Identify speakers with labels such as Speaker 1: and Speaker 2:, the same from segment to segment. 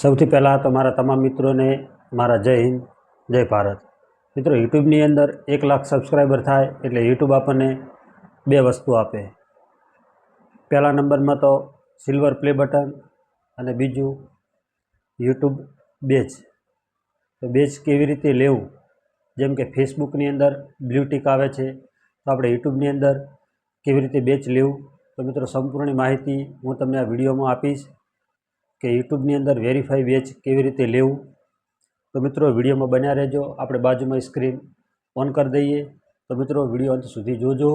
Speaker 1: સૌથી પહેલાં તો મારા તમામ મિત્રોને મારા જય હિન્દ, જય ભારત. મિત્રો, યુટ્યુબની અંદર એક લાખ સબસ્ક્રાઈબર થાય એટલે યુટ્યુબ આપણને બે વસ્તુ આપે. પહેલા નંબરમાં તો સિલ્વર પ્લે બટન અને બીજું યુટ્યુબ બેચ તો બેચ કેવી રીતે લેવું? જેમ કે ફેસબુકની અંદર બ્લુ ટિક આવે છે, તો આપણે યુટ્યુબની અંદર કેવી રીતે બેચ લેવું? તો મિત્રો, સંપૂર્ણ માહિતી હું તમને આ વિડીયોમાં આપીશ. કે યુટ્યુબની અંદર વેરીફાઈ બેચ કેવી રીતે લેવું? તો મિત્રો, વિડીયોમાં બન્યા રહેજો. આપણે બાજુમાં સ્ક્રીન ઓન કરી દઈએ. તો મિત્રો, વીડિયો અંત સુધી જોજો.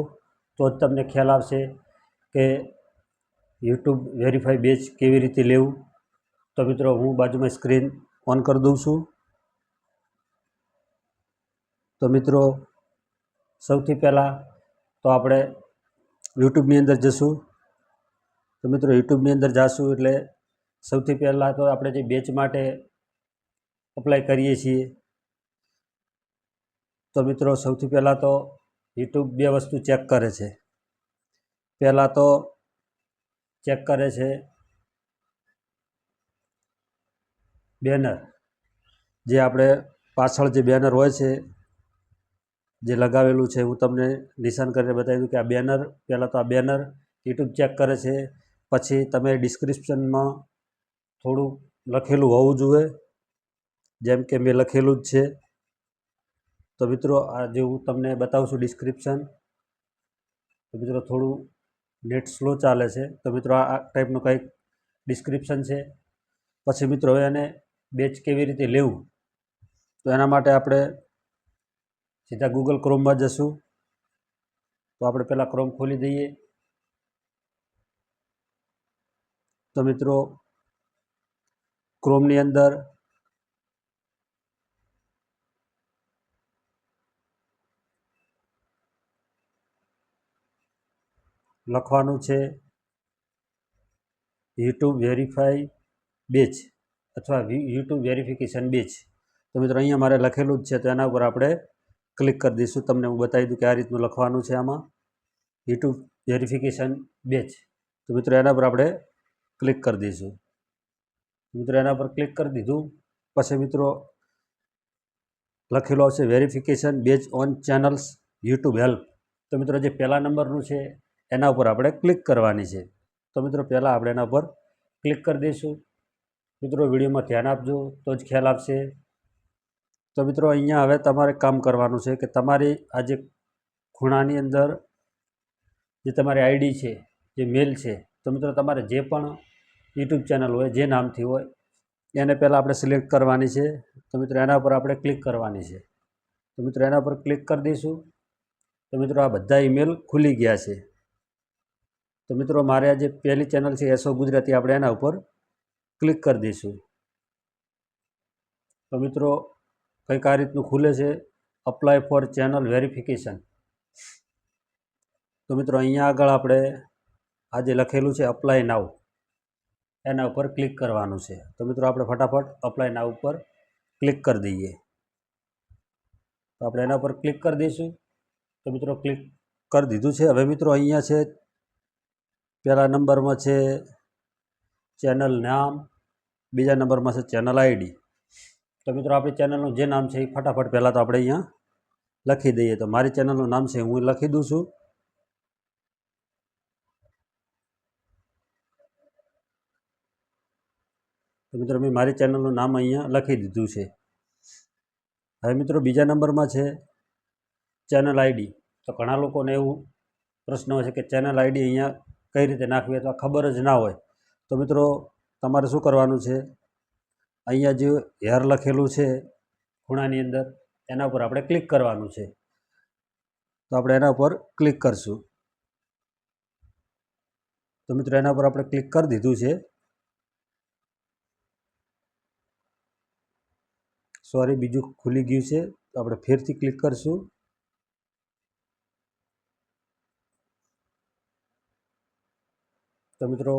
Speaker 1: તો જ તમને ખ્યાલ આવશે કે યુટ્યુબ વેરીફાઈ બેચ કેવી રીતે લેવું. તો મિત્રો, હું બાજુમાં સ્ક્રીન ઓન કરી દઉં છું. તો મિત્રો, સૌથી પહેલાં તો આપણે યુટ્યુબની અંદર જશું. તો મિત્રો, યુટ્યુબની અંદર જાશું એટલે સૌથી પહેલાં તો આપણે જે બેચ માટે અપ્લાય કરીએ છીએ, તો મિત્રો સૌથી પહેલાં તો યુટ્યુબ બે વસ્તુ ચેક કરે છે. પહેલાં તો ચેક કરે છે બેનર જે આપણે પાછળ જે બેનર હોય છે, જે લગાવેલું છે, હું તમને નિશાન કરીને બતાવી દઉં કે આ બેનર પહેલાં તો આ બેનર યુટ્યુબ ચેક કરે છે, પછી તમે ડિસ્ક્રિપ્શનમાં થોડું લખેલું હોવું જોઈએ. જેમ કે મેં લખેલું જ છે. તો મિત્રો, આ જે હું તમને બતાવું છું ડિસ્ક્રિપ્શન તો મિત્રો થોડું નેટ સ્લો ચાલે છે. તો મિત્રો, આ ટાઈપનું કંઈક ડિસ્ક્રિપ્શન છે. પછી મિત્રો, હવે એને બેચ કેવી રીતે લેવું? તો એના માટે આપણે સીધા ગૂગલ ક્રોમમાં જશું. તો આપણે પહેલાં ક્રોમ ખોલી દઈએ. તો મિત્રો ક્રોમની અંદર. લખવાનું છે યુટ્યુબ વેરીફાઈ બેચ અથવા યુટ્યુબ વેરિફિકેશન બેચ તો મિત્રો, અહીંયા મારે લખેલું જ છે, તો એના ઉપર આપણે ક્લિક કરી દઈશું. તમને હું બતાવી દઉં કે આ રીતનું લખવાનું છે આમાં. યુટ્યુબ વેરિફિકેશન બેચ તો મિત્રો, એના પર આપણે ક્લિક કરી દઈશું. મિત્રો એના પર ક્લિક કરી દીધું. પછી મિત્રો, લખેલું આવશે verification based on channels YouTube help તો મિત્રો, જે પહેલા નંબરનું છે, એના ઉપર આપણે ક્લિક કરવાની છે. તો મિત્રો, પહેલાં આપણે એના પર ક્લિક કરી દઈશું. મિત્રો, વિડીયોમાં ધ્યાન આપજો, તો જ ખ્યાલ આપશે તો મિત્રો, અહીંયા હવે તમારે કામ કરવાનું છે કે તમારી આ જે ખૂણાની અંદર જે તમારી આઈડી છે, જે મેલ છે, તો મિત્રો, તમારે જે પણ યુટ્યુબ ચેનલ હોય, જે નામથી હોય, એને પહેલાં આપણે સિલેક્ટ કરવાની છે. તો મિત્રો, એના પર આપણે ક્લિક કરવાની છે. તો મિત્રો, એના પર ક્લિક કરી દઈશું. તો મિત્રો, આ બધા ઈમેલ ખુલી ગયા છે. તો મિત્રો, મારે આ જે પહેલી ચેનલ છે, એસો ગુજરાતી, આપણે એના ઉપર ક્લિક કરી દઈશું. તો મિત્રો, કંઈક આ રીતનું ખુલે છે. અપ્લાય ફોર ચેનલ વેરિફિકેશન તો મિત્રો, અહીંયા આગળ આપણે આ જે લખેલું છે અપ્લાય નાવ એના ઉપર ક્લિક કરવાનું છે. તો મિત્રો આપણે ફટાફટ અપ્લાય ના ઉપર ક્લિક કરી દઈએ. તો આપણે એના ઉપર ક્લિક કરી દઈશું. તો મિત્રો ક્લિક કરી દીધું છે. હવે મિત્રો અહીંયા છે, પહેલા નંબરમાં છે ચેનલ નામ, બીજા નંબરમાં છે ચેનલ આઈડી. તો મિત્રો આપણી ચેનલનું જે નામ છે એ ફટાફટ પહેલાં તો આપણે અહીંયા લખી દઈએ. તો મારી ચેનલનું નામ છે હું લખી દઉં છું. તો મિત્રો મેં મારી ચેનલનું નામ અહીંયા લખી દીધું છે. હવે મિત્રો બીજા નંબરમાં છે ચેનલ આઈડી. તો ઘણા લોકોને એવું પ્રશ્ન હોય છે કે ચેનલ આઈડી અહીંયા કઈ રીતે નાખવી અથવા ખબર જ ના હોય. તો મિત્રો તમારે શું કરવાનું છે? અહીંયા જે હેર લખેલું છે ખૂણાની અંદર એના ઉપર આપણે ક્લિક કરવાનું છે. તો આપણે એના ઉપર ક્લિક કરશું. તો મિત્રો એના ઉપર આપણે ક્લિક કરી દીધું છે. સોરી, બીજું ખુલી ગયું છે. તો આપણે ફેરથી ક્લિક કરશું. તો મિત્રો,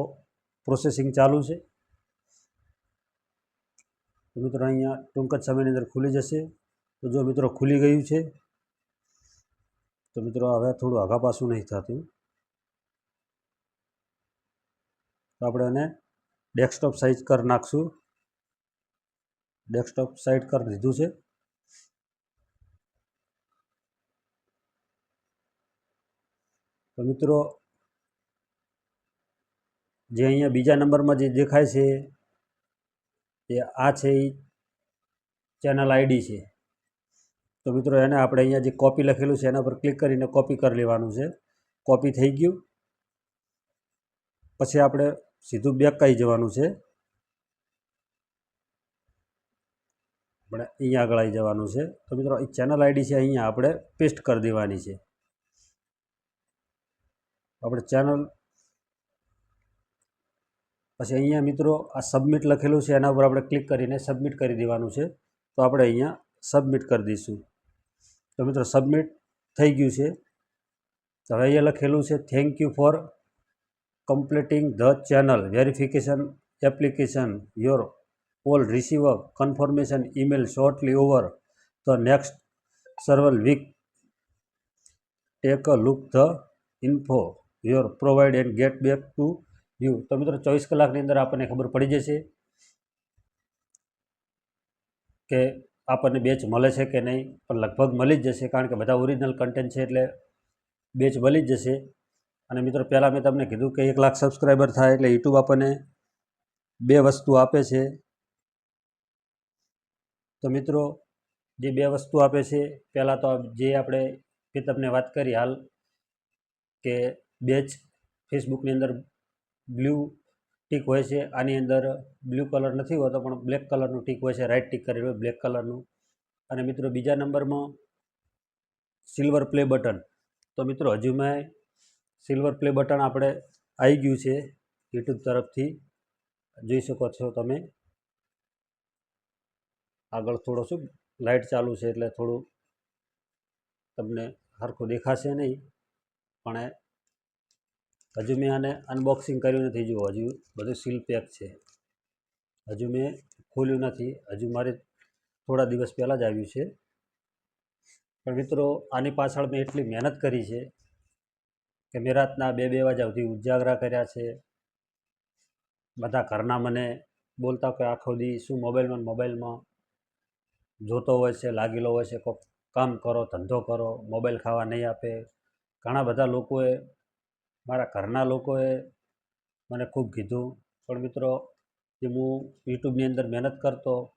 Speaker 1: પ્રોસેસિંગ ચાલુ છે. તો મિત્રો, અહીંયા ટૂંક જ સમયની અંદર ખુલી જશે. તો જો મિત્રો ખુલી ગયું છે, તો મિત્રો, હવે થોડું આગા પાછું નહીં થતું. તો આપણે એને ડેસ્કટોપ સાઇઝ કરી નાખશું. ડેસ્કટોપ સાઈડ કરી દીધું છે. તો મિત્રો, જે અહીંયા બીજા નંબરમાં જે દેખાય છે, એ આ છે એ ચેનલ આઈડી છે. તો મિત્રો, એને આપણે અહીંયા જે કોપી લખેલું છે, એના પર ક્લિક કરીને કોપી કરી લેવાનું છે. કોપી થઈ ગયું. પછી આપણે સીધું બેક કહી જવાનું છે. આપણે અહીંયા આગળ આવી જવાનું છે. તો મિત્રો, એ ચેનલ આઈડી છે અહીંયા આપણે પેસ્ટ કરી દેવાની છે. આપણે ચેનલ પછી અહીંયા મિત્રો આ સબમિટ લખેલું છે, એના ઉપર આપણે ક્લિક કરીને સબમિટ કરી દેવાનું છે. તો આપણે અહીંયા સબમિટ કરી દઈશું. તો મિત્રો સબમિટ થઈ ગયું છે. તો હવે અહીંયા લખેલું છે thank you for completing the channel verification application you'll receive a confirmation email shortly over the next several week. Take a look the info your provide and get back to you તો મિત્રો, ચોવીસ કલાકની અંદર આપણને ખબર પડી જશે કે આપણને બેચ મળે છે કે નહીં, પણ લગભગ મળી જ જશે કારણ કે બધા ઓરિજિનલ કન્ટેન્ટ છે એટલે બેચ મળી જ જશે. અને મિત્રો, પહેલાં મેં તમને કીધું કે એક લાખ સબસ્ક્રાઈબર થાય એટલે યુટ્યુબ આપણને બે વસ્તુ આપે છે. તો મિત્રો, જે બે વસ્તુ આપે છે, પહેલાં તો જે આપણે જે તમને વાત કરી હાલ, કે બેચ ફેસબુકની અંદર બ્લુ ટીક હોય છે, આની અંદર બ્લુ કલર નથી હોતો, પણ બ્લેક કલરનું ટીક હોય છે, રાઈટ ટીક કરેલું હોય બ્લેક કલરનું. અને મિત્રો બીજા નંબરમાં સિલ્વર પ્લે બટન. તો મિત્રો, હજુ મેં સિલ્વર પ્લે બટન આપણે આવી ગયું છે, યુટ્યુબ તરફથી. જોઈ શકો છો તમે. આગળ થોડો શું લાઇટ ચાલુ છે એટલે થોડું તમને સરખું દેખાશે નહીં. પણ હજુ મેં આને અનબોક્સિંગ કર્યું નથી. જુઓ, હજુ બધું સીલ પેક છે. હજુ મેં ખોલ્યું નથી. હજુ મારે થોડા દિવસ પહેલાં જ આવ્યું છે. પણ મિત્રો, આની પાછળ મેં એટલી મહેનત કરી છે કે મેં રાતના બે બે વાગ્યા સુધી ઉજાગરા કર્યા છે. બધા ઘરના મને બોલતા કે આખો દી શું મોબાઈલમાં મોબાઈલમાં જોતો હોય છે, લાગેલો હોય છે કોઈક કામ કરો, ધંધો કરો, મોબાઈલ ખાવા નહીં આપે. ઘણા બધા લોકોએ, મારા ઘરના લોકોએ મને ખૂબ કીધું, પણ મિત્રો, જે હું યુટ્યુબની અંદર મહેનત કરતો,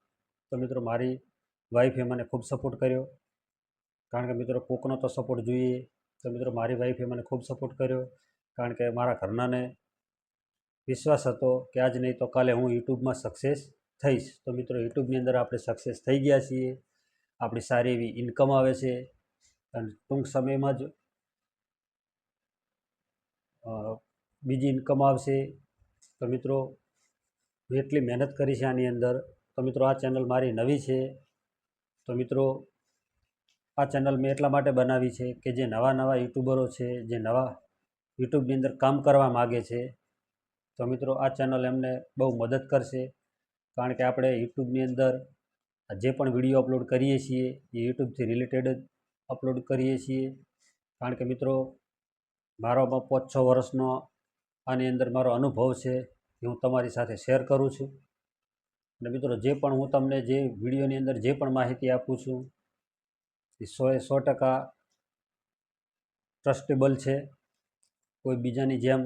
Speaker 1: તો મિત્રો મારી વાઈફે મને ખૂબ સપોર્ટ કર્યો. કારણ કે મિત્રો કોકનો તો સપોર્ટ જોઈએ. તો મિત્રો મારી વાઈફે મને ખૂબ સપોર્ટ કર્યો. કારણ કે મારા ઘરનાને વિશ્વાસ હતો કે આજ નહીં તો કાલે હું યુટ્યુબમાં સક્સેસ થઈશ. તો મિત્રો, યુટ્યુબની અંદર આપણે સક્સેસ થઈ ગયા છીએ. આપણી સારી એવી ઇન્કમ આવે છે. અને ટૂંક સમયમાં જ બીજી ઇન્કમ આવશે. તો મિત્રો મેં એટલી મહેનત કરી છે આની અંદર. તો મિત્રો, આ ચેનલ મારી નવી છે. તો મિત્રો, આ ચેનલ મેં એટલા માટે બનાવી છે કે જે નવા નવા યુટ્યુબરો છે, જે નવા યુટ્યુબની અંદર કામ કરવા માગે છે. તો મિત્રો, આ ચેનલ એમને બહુ મદદ કરશે. કારણ કે આપણે યુટ્યુબની અંદર જે પણ વીડિયો અપલોડ કરીએ છીએ, એ યુટ્યુબથી રિલેટેડ જ અપલોડ કરીએ છીએ. કારણ કે મિત્રો મારો પાંચ છ વર્ષનો આની અંદર મારો અનુભવ છે, એ હું તમારી સાથે શેર કરું છું. અને મિત્રો, જે પણ હું તમને જે વિડીયોની અંદર જે પણ માહિતી આપું છું, એ સોએ સો ટકા ટ્રસ્ટેબલ છે. કોઈ બીજાની જેમ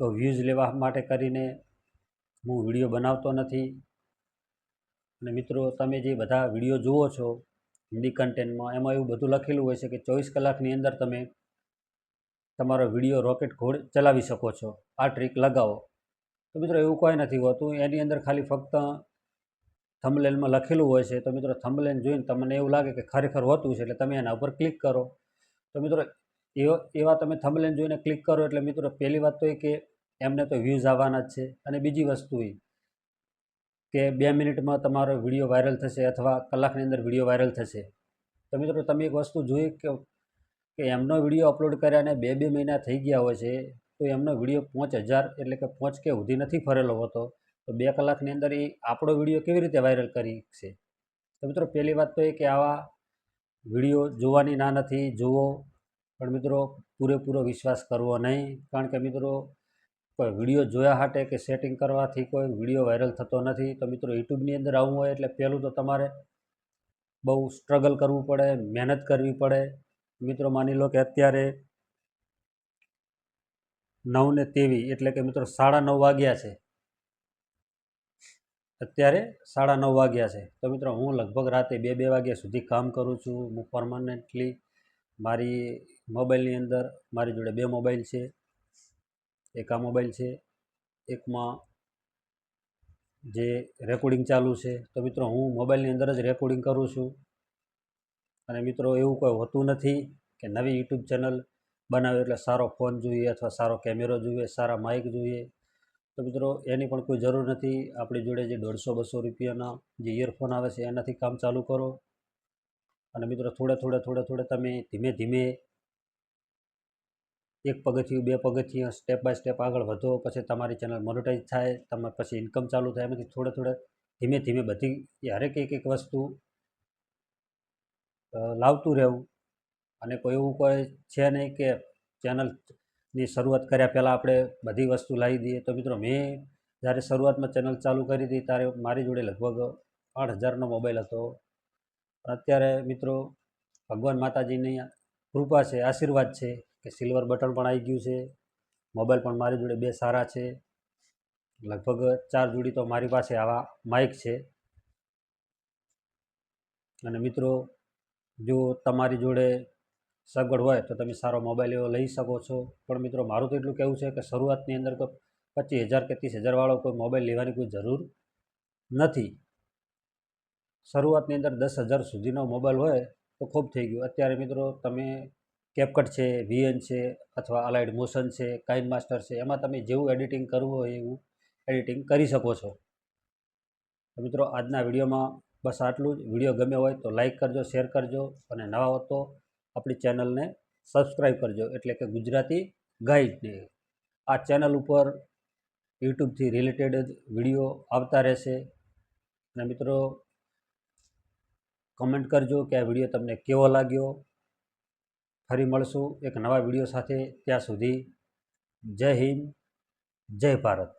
Speaker 1: તો વ્યૂઝ લેવા માટે કરીને હું વીડિયો બનાવતો નથી. અને મિત્રો, તમે જે બધા વીડિયો જુઓ છો, હિન્દી કન્ટેન્ટમાં, એમાં એવું બધું લખેલું હોય છે કે ચોવીસ કલાકની અંદર તમે તમારો વીડિયો રોકેટ ઘોડ ચલાવી શકો છો. આ ટ્રીક લગાવો. તો મિત્રો, એવું કોઈ નથી હોતું. એની અંદર ખાલી ફક્ત થંબલેનમાં લખેલું હોય છે. તો મિત્રો થંબલેન જોઈને તમને એવું લાગે કે ખરેખર હોતું છે, એટલે તમે એના ઉપર ક્લિક કરો. તો મિત્રો, એવા તમે થંબલેન જોઈને ક્લિક કરો, એટલે મિત્રો, પહેલી વાત તો એ કે એમને તો વ્યૂઝ આવવાના જ છે. અને બીજી વસ્તુ એ કે બે મિનિટમાં તમારો વીડિયો વાયરલ થશે અથવા કલાકની અંદર વીડિયો વાયરલ થશે. તો મિત્રો, તમે એક વસ્તુ જોઈ કે કે એમનો વીડિયો અપલોડ કર્યા અને બે બે મહિના થઈ ગયા હોય છે, તો એમનો વીડિયો પાંચ હજાર એટલે કે પાંચ કે સુધી નથી ફરેલો હોતો. તો બે કલાકની અંદર એ આપણો વીડિયો કેવી રીતે વાયરલ કરી છે તો મિત્રો, પહેલી વાત તો એ કે આવા વીડિયો જોવાની ના નથી, જુઓ. પણ મિત્રો, પૂરેપૂરો વિશ્વાસ કરવો નહીં. કારણ કે મિત્રો કોઈ વીડિયો જોયા હાટે કે સેટિંગ કરવાથી કોઈ વીડિયો વાયરલ થતો નથી. તો મિત્રો, યુટ્યુબની અંદર આવવું હોય એટલે પહેલું તો તમારે બહુ સ્ટ્રગલ કરવું પડે, મહેનત કરવી પડે. મિત્રો, માની લો કે અત્યારે નવ ને તેવી એટલે કે મિત્રો સાડા નવ વાગ્યા છે. અત્યારે સાડા નવ વાગ્યા છે. તો મિત્રો, હું લગભગ રાતે બે બે વાગ્યા સુધી કામ કરું છું. હું પરમાનન્ટલી મારી મોબાઈલની અંદર, મારી જોડે બે મોબાઈલ છે. એક આ મોબાઈલ છે, એકમાં જે રેકોર્ડિંગ ચાલુ છે. તો મિત્રો, હું મોબાઈલની અંદર જ રેકોર્ડિંગ કરું છું. અને મિત્રો, એવું કોઈ હોતું નથી કે નવી યુટ્યુબ ચેનલ બનાવે એટલે સારો ફોન જોઈએ અથવા સારો કેમેરો જોઈએ, સારા માઇક જોઈએ. તો મિત્રો, એની પણ કોઈ જરૂર નથી. આપણી જોડે જે દોઢસો બસો રૂપિયાના જે ઇયરફોન આવે છે, એનાથી કામ ચાલુ કરો. અને મિત્રો, થોડે થોડે થોડે થોડે તમે ધીમે ધીમે એક પગથિયું, બે પગથિયું સ્ટેપ બાય સ્ટેપ આગળ વધો, પછી તમારી ચેનલ મોનેટાઈઝ થાય તમે પછી ઇન્કમ ચાલુ થાય, એમાંથી થોડે થોડે ધીમે ધીમે બધી હરેક એક એક વસ્તુ લાવતું રહેવું. અને કોઈ એવું કોઈ છે નહીં કે ચેનલની શરૂઆત કર્યા પહેલાં આપણે બધી વસ્તુ લાવી દઈએ. તો મિત્રો મેં જ્યારે શરૂઆતમાં ચેનલ ચાલુ કરી હતી, ત્યારે મારી જોડે લગભગ આઠ હજારનો મોબાઈલ હતો. અત્યારે મિત્રો ભગવાન માતાજીની કૃપા છે, આશીર્વાદ છે. કે સિલ્વર બટન પણ આવી ગયું છે. મોબાઈલ પણ મારી જોડે બે સારા છે. લગભગ ચાર જોડી તો મારી પાસે આવા માઇક છે. અને મિત્રો, જો તમારી જોડે સગવડ હોય તો તમે સારો મોબાઈલ એવો લઈ શકો છો. પણ મિત્રો, મારું તો એટલું કહેવું છે કે શરૂઆતની અંદર કોઈ પચીસ હજાર કે ત્રીસ હજારવાળો કોઈ મોબાઈલ લેવાની કોઈ જરૂર નથી. શરૂઆતની અંદર દસ હજાર સુધીનો મોબાઈલ હોય તો ખૂબ થઈ ગયું. અત્યારે મિત્રો, તમે કેપકટ છે વીએન છે અથવા અલાઇડ મોશન છે કાઇન માસ્ટર છે, એમાં તમે જેવું એડિટિંગ કરવું હોય એવું એડિટિંગ કરી શકો છો. તો મિત્રો, આજના વિડીયોમાં બસ આટલું જ. વીડિયો ગમ્યો હોય તો લાઇક કરજો શેર કરજો અને નવા હો તો આપણી ચેનલને સબસ્ક્રાઈબ કરજો. એટલે કે ગુજરાતી ગાઈડને આ ચેનલ ઉપર યુટ્યુબથી રિલેટેડ જ વીડિયો આવતા રહેશે. અને મિત્રો કમેન્ટ કરજો કે આ વીડિયો તમને કેવો લાગ્યો? ફરી મળશું એક નવા વીડિયો સાથે ત્યાં સુધી જય હિન્દ જય ભારત.